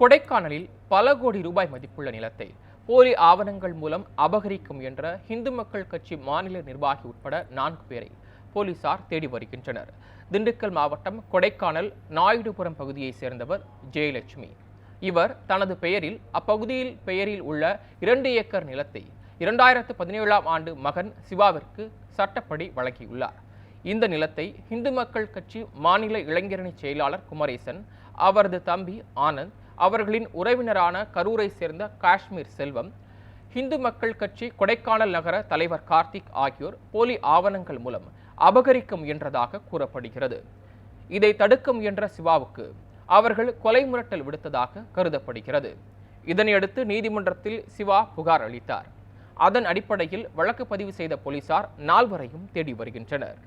கொடைக்கானலில் பல கோடி ரூபாய் மதிப்புள்ள நிலத்தை போலி ஆவணங்கள் மூலம் அபகரிக்கும் என்ற இந்து மக்கள் கட்சி மாநில நிர்வாகி உட்பட நான்கு பேரை போலீசார் தேடி வருகின்றனர். திண்டுக்கல் மாவட்டம் கொடைக்கானல் நாயுடுபுரம் பகுதியைச் சேர்ந்தவர் ஜெயலட்சுமி. இவர் தனது பெயரில் அப்பகுதியில் பெயரில் உள்ள இரண்டு ஏக்கர் நிலத்தை இரண்டாயிரத்து பதினேழாம் ஆண்டு மகன் சிவாவிற்கு சட்டப்படி வழங்கியுள்ளார். இந்த நிலத்தை இந்து மக்கள் கட்சி மாநில இளைஞரணி செயலாளர் குமரேசன் அவரது தம்பி ஆனந்த் அவர்களின் உறவினரான கரூரை சேர்ந்த காஷ்மீர் செல்வம் இந்து மக்கள் கட்சி கொடைக்கானல் நகர தலைவர் கார்த்திக் ஆகியோர் போலி ஆவணங்கள் மூலம் அபகரிக்க முயன்றதாக கூறப்படுகிறது. இதை தடுக்க முயன்ற சிவாவுக்கு அவர்கள் கொலை மிரட்டல் விடுத்ததாக கருதப்படுகிறது. இதனையடுத்து நீதிமன்றத்தில் சிவா புகார் அளித்தார். அதன் அடிப்படையில் வழக்கு பதிவு செய்த போலீசார் நால்வரையும் தேடி வருகின்றனர்.